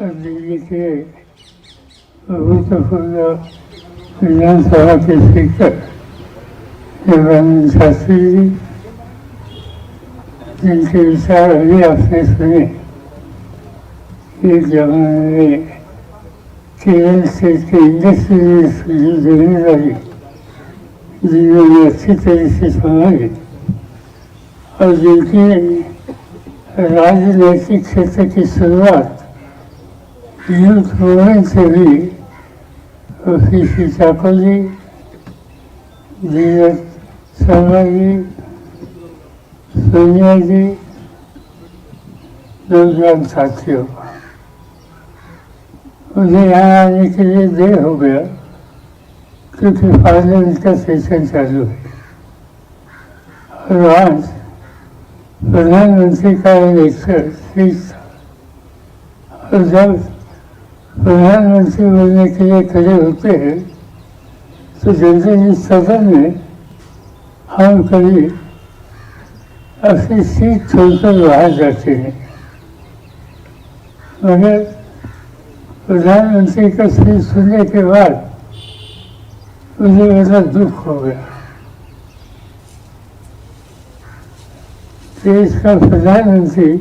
दिल्ली के भूतपूर्व विधानसभा के स्पीकर शिवानंद शास्त्री जी जिनके विचार अभी आपने सुने. एक जमाने में केरल स्टेट के इंडस्ट्रियलिस्ट की ज़िम्मेदारी जिन्होंने अच्छी तरह से संभाली और जिनकी राजनैतिक क्षेत्र की शुरुआत यूथ मूवमेंट से भी सी ठाकुर जी धीरज शर्मा जी, सोनिया जी नौजवान साथियों। मुझे यहाँ आने के लिए देर हो गया, क्योंकि पार्लियामेंट का सेशन चालू है। और आज प्रधानमंत्री का इलेक्शन सीट था और जब प्रधानमंत्री बनने के लिए खड़े होते हैं तो जल्दी इस सदन में हम कभी अपनी सीट छोड़कर बाहर जाते हैं मगर प्रधानमंत्री का सीट सुनने के बाद मुझे बड़ा दुख हो गया देश का प्रधानमंत्री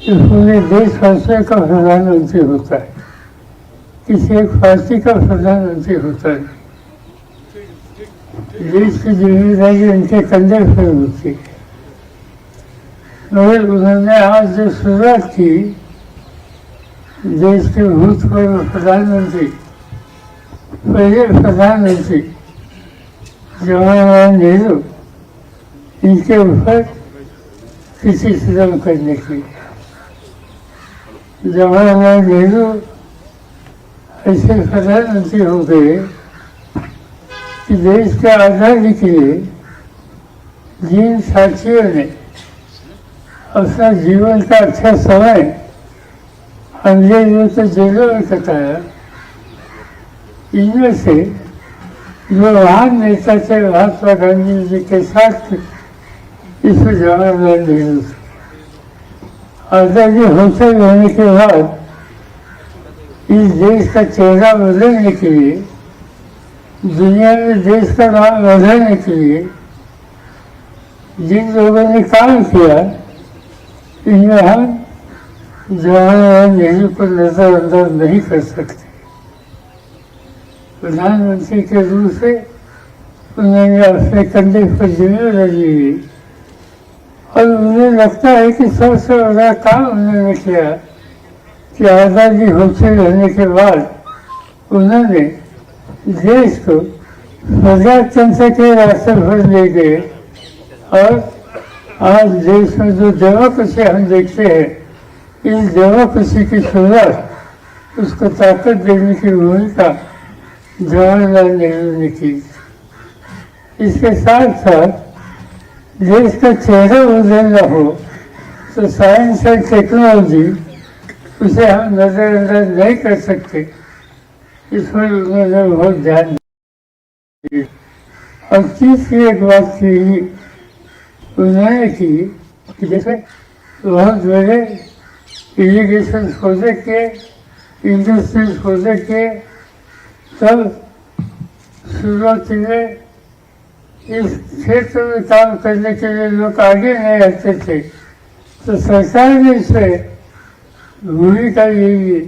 इसमें पूरे देशवासियों का प्रधानमंत्री होता है। किसी एक पार्टी का प्रधानमंत्री होता है। देश की जिम्मेदारी उनके कंधे पर होती है। मगर उन्होंने आज जो शुरुआत की देश के भूतपूर्व प्रधानमंत्री पहले प्रधानमंत्री जवाहरलाल नेहरू इनके ऊपर किसी सितम करने के लिए गेलो नेहरू ऐसे प्रधानमंत्री हो गए कि देश के आज़ादी के लिए जिन साथियों ने अपना जीवन का अच्छा समय अंग्रेजों से जेलों में कटाया इनमें से जो महान नेता थे महात्मा गांधी जी के साथ इसमें जवाहरलाल नेहरू. थे आज़ादी होते रहने के बाद इस देश का चेहरा बदलने के लिए दुनिया में देश का नाम बदलने के लिए जिन लोगों ने काम किया इनमें हम जवाहरलाल नेहरू को नजरअंदाज नहीं कर सकते प्रधानमंत्री के रूप से उन्होंने अपने कंधे पर जिम्मेदारी ली और मुझे लगता है कि सबसे बड़ा काम उन्होंने किया कि आज़ादी होते रहने के बाद उन्होंने देश को प्रजातंत्र के रास्ते पर ले गए। और आज देश में जो डेमोक्रेसी हम देखते हैं, इस डेमोक्रेसी की शुरुआत उसको ताकत देने की भूमिका जवाहरलाल नेहरू ने की। इसके साथ साथ देश का चेहरा बदलना हो तो साइंस एंड टेक्नोलॉजी उसे हम नज़रअंदाज नहीं कर सकते। इस पर उन्होंने बहुत ध्यान और तीसरी एक बात थी उन्होंने की कि जैसे बहुत बड़े इरीगेशन प्रोजेक्ट के इंडस्ट्रियल प्रोजेक्ट के तब शुरुआती में इस क्षेत्र में काम करने के लिए लोग आगे नहीं आते थे। तो सरकार ने इसे भूमिका ली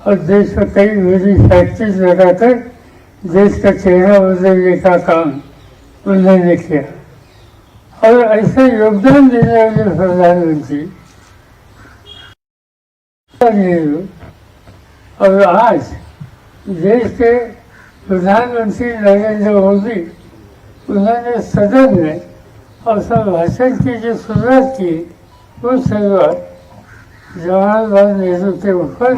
और देश में कई बड़ी फैक्ट्रीज लगाकर देश का चेहरा बदलने का काम उन्होंने किया। और ऐसा योगदान देने वाले प्रधानमंत्री नेहरू, और आज देश के प्रधानमंत्री नरेंद्र मोदी उन्होंने सदन में अपना भाषण की जो शुरुआत की वो शुरुआत जवाहरलाल नेहरू के ऊपर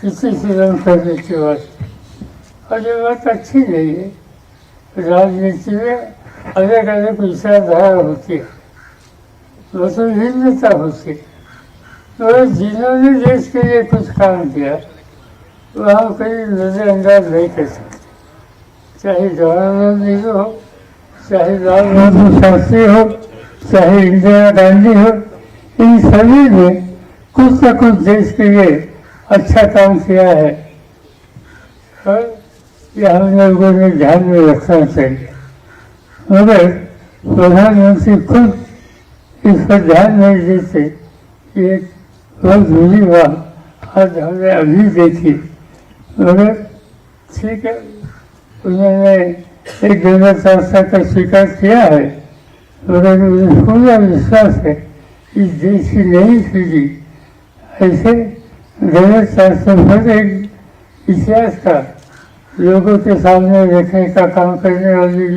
किसी फिल्म करने की बात और ये बात अच्छी नहीं. है राजनीति में अलग अलग विचारधारा होती. है मतलब भिन्नता होती. है तो जिन्होंने देश के लिए कुछ काम किया वह कहीं नजरअंदाज नहीं कर सकते चाहे जवाहरलाल नेहरू हो चाहे लाल बहादुर शास्त्री हो, चाहे इंदिरा गांधी हो, इन सभी ने कुछ न कुछ देश के लिए अच्छा काम किया है। और ये हम लोगों ने ध्यान में रखना चाहिए। मगर प्रधानमंत्री खुद इस पर ध्यान नहीं देते, ये बहुत बुरी बात आज हमने अभी देखी। मगर ठीक है, उन्होंने एक गलत संस्था का स्वीकार किया है। मगर मुझे पूरा विश्वास है कि की नई पीढ़ी ऐसे गलत संस्था पर एक इतिहास का। लोगों के सामने रखने का काम करने वाली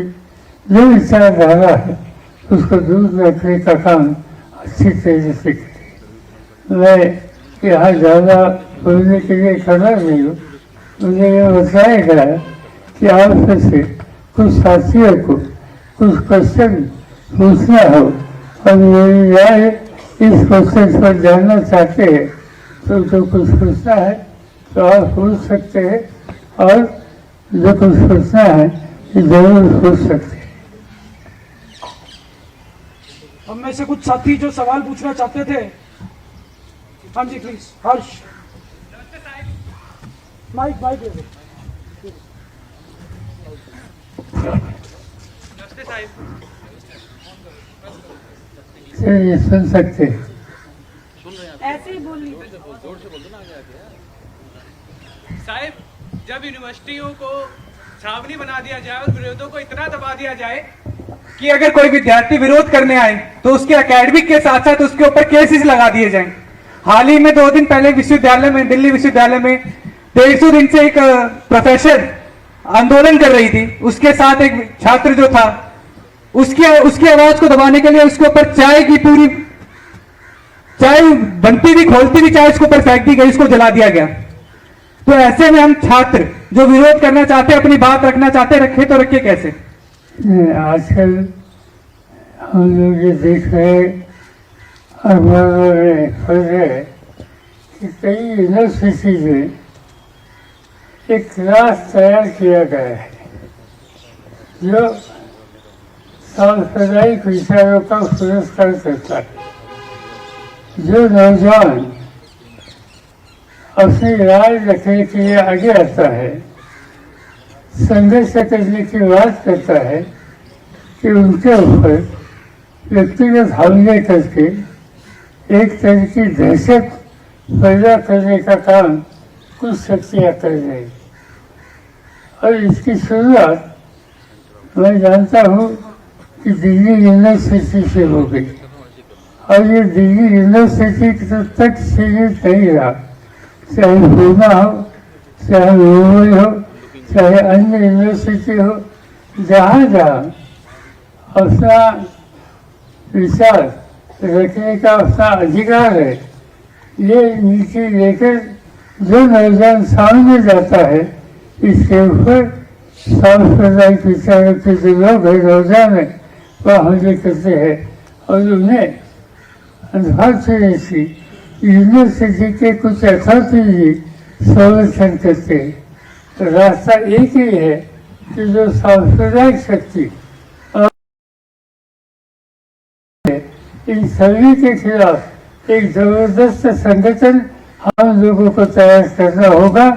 जो विचारधारा है, उसको दूर रखने का काम अच्छी तरह से करे। मैं यहाँ ज़्यादा बोलने के लिए खड़ा नहीं हूँ। मुझे ये बताया गया कि आप से कुछ साथियों को कुछ क्वेश्चन पूछना हो। और मेरी राय इस क्वेश्चन पर जानना चाहते हैं। तो जो कुछ पूछना है तो आप पूछ सकते हैं। और जो कुछ पूछना है ज़रूर पूछ सकते हैं। हम में से कुछ साथी जो सवाल पूछना चाहते थे। हाँ जी प्लीज़ हर्ष। माइक माइक दो। चलिए सुन सकते ऐसे ही साहब, जब यूनिवर्सिटियों को छावनी बना दिया जाए और विरोधों को इतना दबा दिया जाए कि अगर कोई विद्यार्थी विरोध करने आए तो उसके एकेडमिक के साथ साथ उसके ऊपर केसेस लगा दिए जाएँ। हाल ही में दो दिन पहले विश्वविद्यालय में, दिल्ली विश्वविद्यालय में डेढ़ दिन से एक प्रोफेसर आंदोलन कर रही थी। उसके साथ एक छात्र जो था, उसकी उसकी आवाज़ को दबाने के लिए उसके ऊपर चाय की पूरी, चाय बनती भी, खोलती भी चाय उसके ऊपर फेंक दी गई, उसको जला दिया गया। तो ऐसे में हम छात्र जो विरोध करना चाहते अपनी बात रखना चाहते रखे तो रखे कैसे? आजकल हम लोग ये देख रहे हैं कई यूनिवर्सिटी में एक क्लास तैयार किया गया है जो सांप्रदायिक विचारों का पुरस्कार करता है। जो नौजवान अपनी राय रखने के लिए आगे आता है संघर्ष करने की बात करता है कि उनके ऊपर व्यक्तिगत हमले करके एक तरह की दहशत पैदा करने का काम कुछ शक्तियाँ कर रही और इसकी शुरुआत मैं जानता हूँ कि दिल्ली यूनिवर्सिटी से हो गई। और ये दिल्ली यूनिवर्सिटी तक सीमित नहीं रहा। चाहे पूना हो, चाहे मुंबई हो, चाहे अन्य यूनिवर्सिटी हो, जहाँ जहाँ अपना विचार रखने का अपना अधिकार है, ये नीति लेकर जो नौजवान सामने जाता है इसके ऊपर सांप्रदायिक विचारों के जो लोग हैं नौजवान है वह हमले करते हैं। और उन्हें अनफॉर्चुनेटली यूनिवर्सिटी के कुछ अथॉरिटी संरक्षण करते हैं। तो रास्ता एक ही है कि जो सांप्रदायिक शक्ति इन सभी के खिलाफ एक ज़बरदस्त संगठन हम लोगों को तैयार करना होगा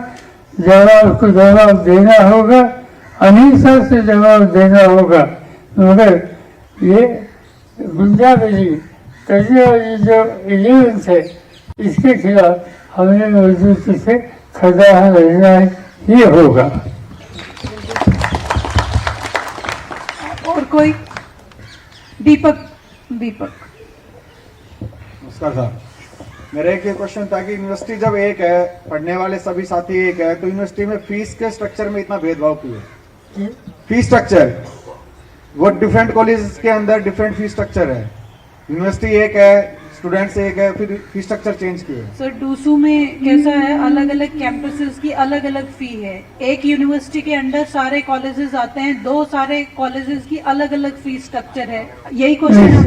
जवाब को जवाब देना होगा अहिंसा से जवाब देना होगा। मगर ये गुंजागरी करने जो एलिमेंट है इसके खिलाफ हमने मजबूती से खड़ा रहना ही होगा। और कोई? दीपक दीपक। नमस्कार सर मेरा एक क्वेश्चन था कि यूनिवर्सिटी जब एक है पढ़ने वाले सभी साथी एक है तो यूनिवर्सिटी में फ़ीस के स्ट्रक्चर में इतना भेदभाव क्यों है? फ़ीस स्ट्रक्चर वो डिफरेंट कॉलेज के अंदर डिफरेंट फ़ीस स्ट्रक्चर है। यूनिवर्सिटी एक है स्टूडेंट्स एक है फिर फ़ीस स्ट्रक्चर चेंज क्यों है। सर डूसू में कैसा है? अलग अलग कैंपसेस की अलग अलग फ़ी है। एक यूनिवर्सिटी के अंडर सारे कॉलेजेस आते हैं दो सारे कॉलेजेस की अलग अलग फ़ी स्ट्रक्चर है। यही क्वेश्चन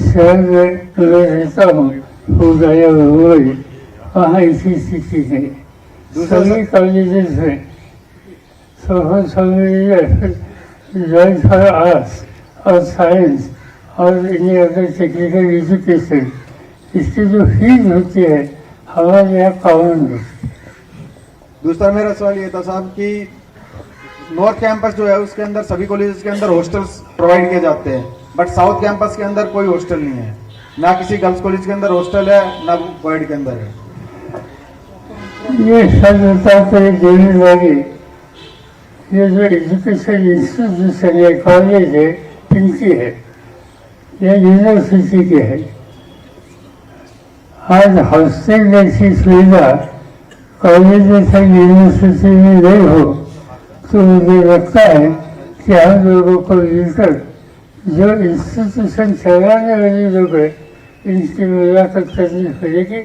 शहर में मैं रहता हूँ हो गया मुंबई वहाँ इसी स्थिति है सभी कॉलेजेस में so far joint for arts और साइंस और एनी अदर टेक्निकल एजुकेशन इसकी जो फ़ीस होती है हमारे यहाँ कॉमन होती है दूसरा मेरा सवाल ये था साहब कि नॉर्थ कैंपस जो है, उसके अंदर सभी कॉलेजेस के अंदर हॉस्टल्स प्रोवाइड किए जाते हैं। बट साउथ कैंपस के अंदर कोई हॉस्टल नहीं है। ना किसी गर्ल्स कॉलेज के अंदर हॉस्टल है, ना बॉयड के अंदर है। ये ये जो एजुकेशन इंस्टीट्यूशन है कॉलेज है, इनकी है। ये यूनिवर्सिटी की है। आज हॉस्टल जैसी सुविधा कॉलेज जैसा यूनिवर्सिटी में नहीं हो। तो मुझे लगता है कि हम लोगों को मिलकर जो इंस्टीट्यूशन चलाने वाले लोग हैं इनकी मुलाकात करनी पड़ेगी,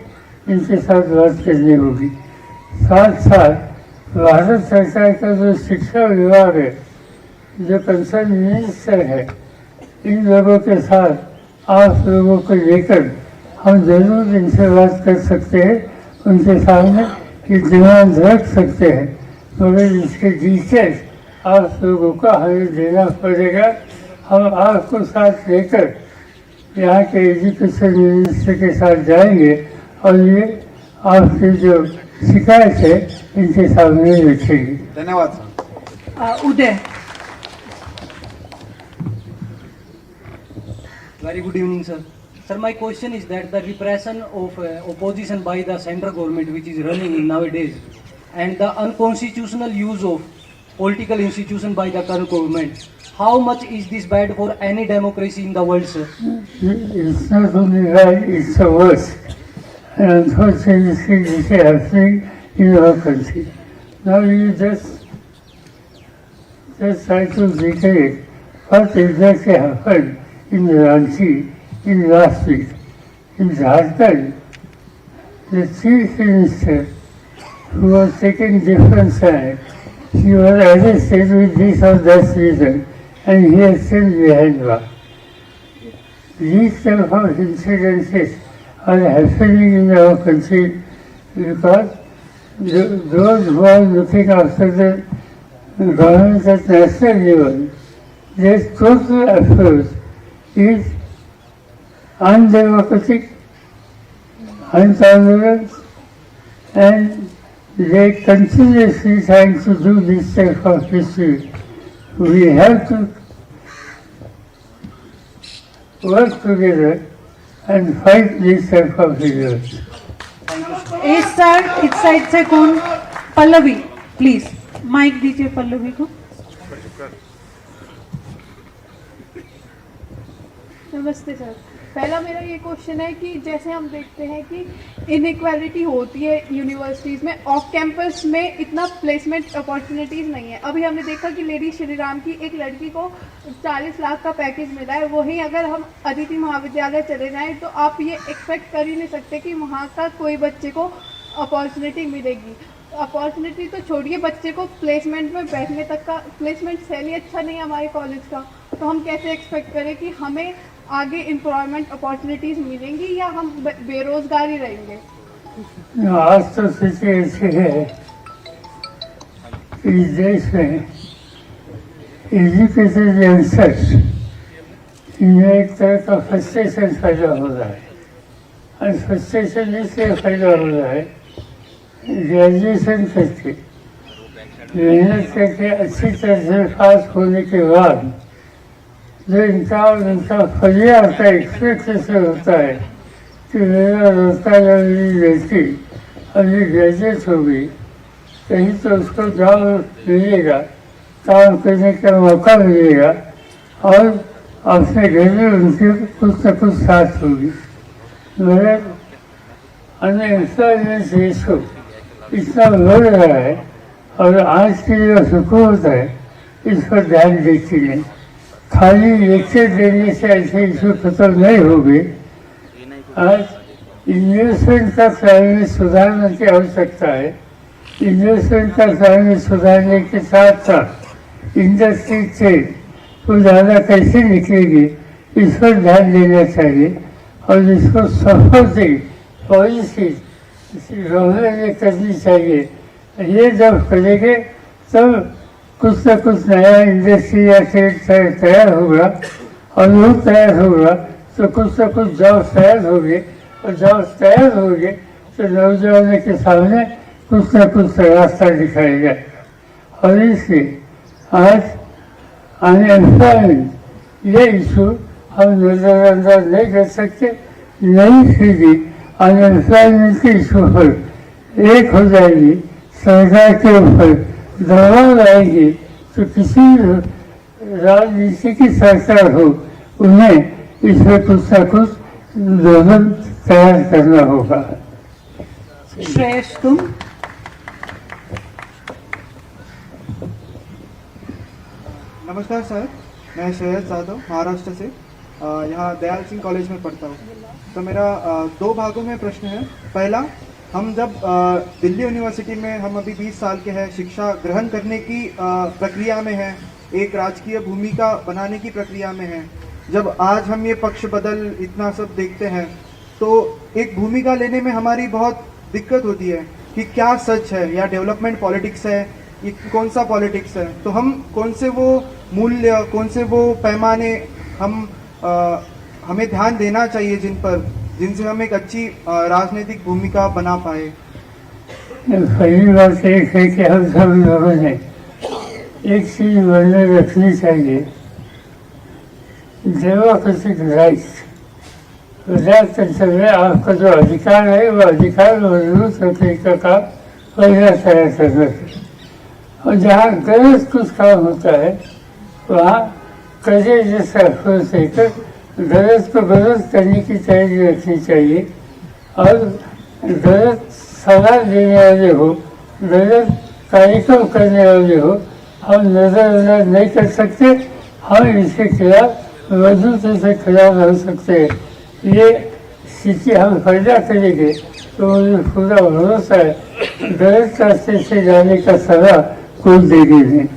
इनके साथ बात करनी होगी। साथ साथ भारत सरकार का जो शिक्षा विभाग है, जो कंसर्न मिनिस्टर है, इन लोगों के साथ आप लोगों को लेकर हम ज़रूर इनसे बात कर सकते हैं, उनके सामने ये डिमांड रख सकते हैं। हमें इसके डिटेल्स आप लोगों का हमें देना पड़ेगा। हम आपको साथ लेकर यहाँ के एजुकेशन मिनिस्टर के साथ जाएँगे और ये आपकी जो शिकायत है इनके सामने रखेगी। धन्यवाद Uday. Very good evening sir sir my question is that the repression of opposition by the central government which is running in now days and the unconstitutional use of political institution by the current government, how much is this bad for any democracy in the world, sir? It's not only right, it's the worst. And unfortunately, this is happening in our country. Now you just, just try to recollect what exactly happened in Ranchi in last week. In Jharkhand, the chief minister who was taking different side, he was arrested with this or that reason and he is still behind bars. These type of incidences are happening in our country because th- those who are looking after the government at national level, their total approach is undemocratic, intolerant, and they continuously trying to do this type of history. We have to work together and fight this type of issues. इस side इस side से कौन Pallavi please mic दीजिए पल्लवी को नमस्ते sir पहला मेरा ये क्वेश्चन है कि जैसे हम देखते हैं कि इनइक्वालिटी होती है यूनिवर्सिटीज़ में ऑफ़ कैंपस में इतना प्लेसमेंट अपॉर्चुनिटीज़ नहीं है। अभी हमने देखा कि लेडी श्रीराम की एक लड़की को 40 लाख का पैकेज मिला है। वहीं अगर हम अदिति महाविद्यालय चले जाएँ तो आप ये एक्सपेक्ट कर ही नहीं सकते कि वहाँ का कोई बच्चे को अपॉर्चुनिटी मिलेगी। अपॉर्चुनिटी तो छोड़िए, बच्चे को प्लेसमेंट में बैठने तक का प्लेसमेंट सैली अच्छा नहीं है हमारे कॉलेज का। तो हम कैसे एक्सपेक्ट करें कि हमें आगे एम्प्लॉयमेंट अपॉर्चुनिटीज़ मिलेंगी या हम बेरोजगार ही रहेंगे? आज तो स्थिति ऐसी है इस देश में एजुकेटेड यंगस्टर्स इनमें एक तरह का फ्रस्ट्रेशन पैदा हो रहा है। और फ्रस्ट्रेशन इसलिए पैदा हो रहा है ग्रेजुएशन करके मेहनत करके अच्छी तरह से पास होने के बाद जो इनका और इनका फरियाद एक्सपेक्टेशन होता है कि मेरा लड़का या मेरी लड़की अभी ग्रेजुएट होगी गई कहीं तो उसको जॉब मिलेगा काम करने का मौका मिलेगा और अपने घर में उनके कुछ न कुछ साथ होगी मगर अनएम्प्लॉयमेंट रेशो इतना बढ़ रहा है और आज की जो हुकूमत है इस पर ध्यान देती है खाली लेक्चर देने से ऐसे इशू खत्म नहीं होगी। आज इन्वेस्टमेंट का क्लाइमेट सुधारने की आवश्यकता है। इन्वेस्टमेंट का क्लाइमेट सुधारने के साथ साथ इंडस्ट्री से वो ज़्यादा कैसे निकलेगी इस पर ध्यान देना चाहिए और इसको सपोर्टिंग पॉलिसी गवर्नमेंट ने करनी चाहिए। ये जब करेंगे, तब कुछ न कुछ नया इंडस्ट्री या ट्रेड तैयार होगा और वो तैयार होगा तो कुछ न कुछ जॉब तैयार होगी। और जब तैयार होंगे तो नौजवानों के सामने कुछ न कुछ रास्ता दिखाया जाएगा और इसलिए आज अनएम्प्लॉयमेंट ये इशू हम नजरअंदाज नहीं कर सकते। नहीं भी अनएम्प्लॉयमेंट के इशू पर एक हो जाएगी सरकार के ऊपर। दबाव आएगी तो किसी राजनीति की सरकार हो उन्हें इसमें कुछ ना कुछ दोनों तैयार करना होगा। श्रेयस तुम? नमस्कार सर मैं श्रेयस यादव महाराष्ट्र से। यहाँ दयाल सिंह कॉलेज में पढ़ता हूँ। तो मेरा दो भागों में प्रश्न है। पहला हम जब दिल्ली यूनिवर्सिटी में हम अभी 20 साल के हैं शिक्षा ग्रहण करने की प्रक्रिया में हैं एक राजकीय भूमिका बनाने की प्रक्रिया में हैं। जब आज हम ये पक्ष बदल इतना सब देखते हैं तो एक भूमिका लेने में हमारी बहुत दिक्कत होती है कि क्या सच है या डेवलपमेंट पॉलिटिक्स है ये कौन सा पॉलिटिक्स है। तो हम कौन से वो मूल्य कौन से वो पैमाने हम अ, हमें ध्यान देना चाहिए जिन पर। जिनसे हम एक अच्छी राजनीतिक भूमिका बना पाए। पहली बात एक है कि हम सब लोगों ने एक चीज़ मन में रखनी चाहिए। डेमोक्रेटिक राइट्स प्रजातंत्र में आपका जो अधिकार है, वो अधिकार मज़बूत रखने का पहला तैयार करना चाहिए और जहाँ गलत कुछ काम होता है, वहाँ कजे जैसा देकर गलत को गलत करने की तैयारी रखनी चाहिए। और गलत सलाह देने वाले हो गलत कार्यक्रम करने वाले हो हम नजरअंदाज नहीं कर सकते हम इसके खिलाफ मजबूती से खिलाफ रह सकते हैं। ये स्थिति हम पैदा करेंगे तो मुझे पूरा भरोसा है गलत रास्ते से जाने का सलाह कोई देगी नहीं।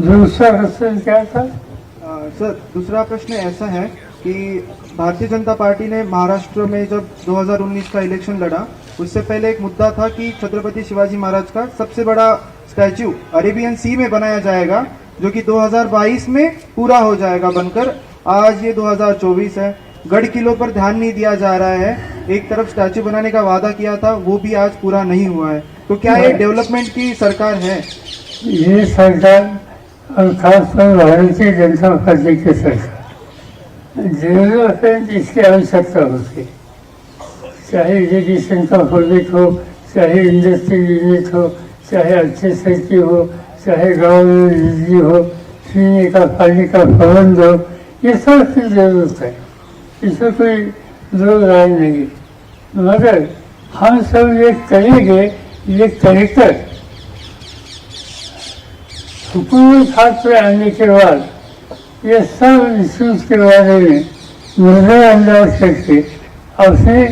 दूसरा क्वेश्चन क्या था? अ, सर दूसरा प्रश्न ऐसा है कि भारतीय जनता पार्टी ने महाराष्ट्र में जब 2019 का इलेक्शन लड़ा, उससे पहले एक मुद्दा था कि छत्रपति शिवाजी महाराज का सबसे बड़ा स्टैचू अरेबियन सी में बनाया जाएगा, जो कि 2022 में पूरा हो जाएगा बनकर। आज ये 2024 है। गढ़ किलों पर ध्यान नहीं दिया जा रहा है। एक तरफ़ स्टैचू बनाने का वादा किया था, वो भी आज पूरा नहीं हुआ है। तो क्या ये डेवलपमेंट की सरकार है? ये सरकार, और खासकर भारतीय जनता पार्टी की सरकार। डेवलपमेंट इसकी आवश्यकता होती। है चाहे एजुकेशन का प्रोजेक्ट हो, चाहे इंडस्ट्री यूनिट हो, चाहे अच्छे सड़कें हो, चाहे गाँव में बिजली हो, पीने का, पानी का प्रबंध हो ये सब की ज़रूरत है। इसमें कोई दो राय नहीं। मगर हम सब ये करेंगे, ये कहकर हुकूमत हाथ पे आने के बाद ये सब इश्यूज के बारे में नजरअंदाज करके अपने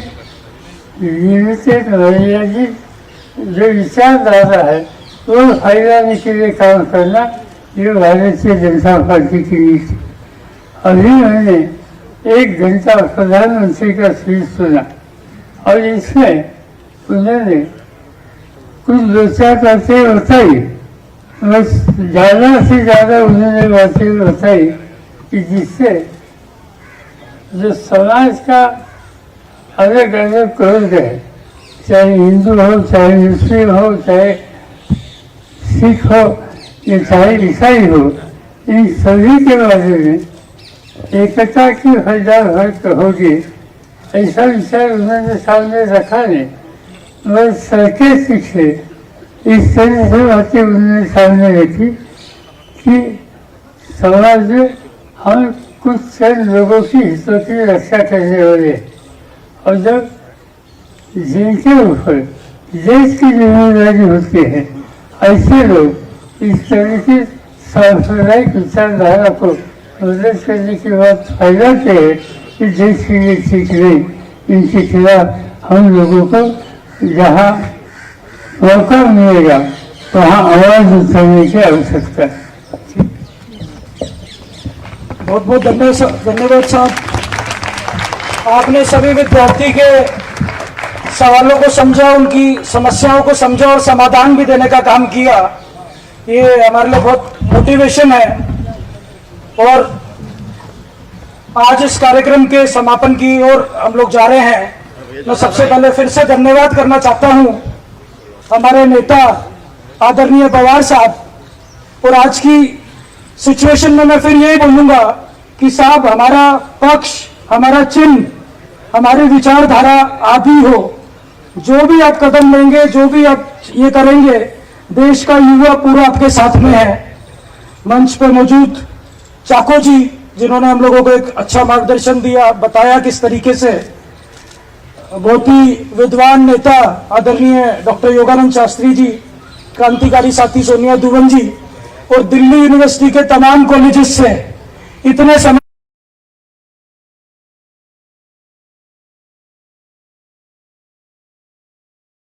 लिमिटेड मर्यादित जो विचारधारा है वो फैलाने के लिए काम करना ये भारतीय जनता पार्टी की नीति. अभी मैंने एक घंटा प्रधानमंत्री का स्पीच सुना और इसमें उन्होंने कुछ दो चार बातें बताई बस ज़्यादा से ज़्यादा उन्होंने बातें बताई कि जिससे जो समाज का अलग अलग क्रोध है चाहे हिंदू हो चाहे मुस्लिम हो चाहे सिख हो या चाहे ईसाई हो इन सभी के बारे में एकता की हजार भक्त होगी ऐसा विचार उन्होंने सामने रखा नहीं बस सड़कें सीखे इस तरह से बातें उन्होंने सामने रखी कि समाज में हम कुछ चंद लोगों की हितों की रक्षा करने वाले हैं। और जब जिनके ऊपर देश की जिम्मेदारी होती है ऐसे लोग इस तरह की सांप्रदायिक विचारधारा को मदद करने की बात फैलाते हैं कि देश के लिए ठीक नहीं इनके खिलाफ हम लोगों को जहाँ मौका मिलेगा वहाँ आवाज उठाने की आवश्यकता है बहुत बहुत धन्यवाद साहब। आपने सभी विद्यार्थी के सवालों को समझा, उनकी समस्याओं को समझा और समाधान भी देने का काम किया। ये हमारे लिए बहुत मोटिवेशन है। और आज इस कार्यक्रम के समापन की ओर हम लोग जा रहे हैं। मैं सबसे पहले फिर से धन्यवाद करना चाहता हूँ हमारे नेता आदरणीय पवार साहब और आज की सिचुएशन में मैं फिर यही बोलूँगा कि साहब, हमारा पक्ष, हमारा चिन्ह, हमारी विचारधारा आप ही हो। जो भी आप कदम लेंगे, जो भी आप ये करेंगे, देश का युवा पूरा आपके साथ में है। मंच पर मौजूद चाको जी, जिन्होंने हम लोगों को एक अच्छा मार्गदर्शन दिया, बताया किस तरीके से। बहुत ही विद्वान नेता, आदरणीय डॉक्टर योगानंद शास्त्री जी, क्रांतिकारी साथी सोनिया दुवन जी और दिल्ली यूनिवर्सिटी के तमाम कॉलेजेस से इतने समय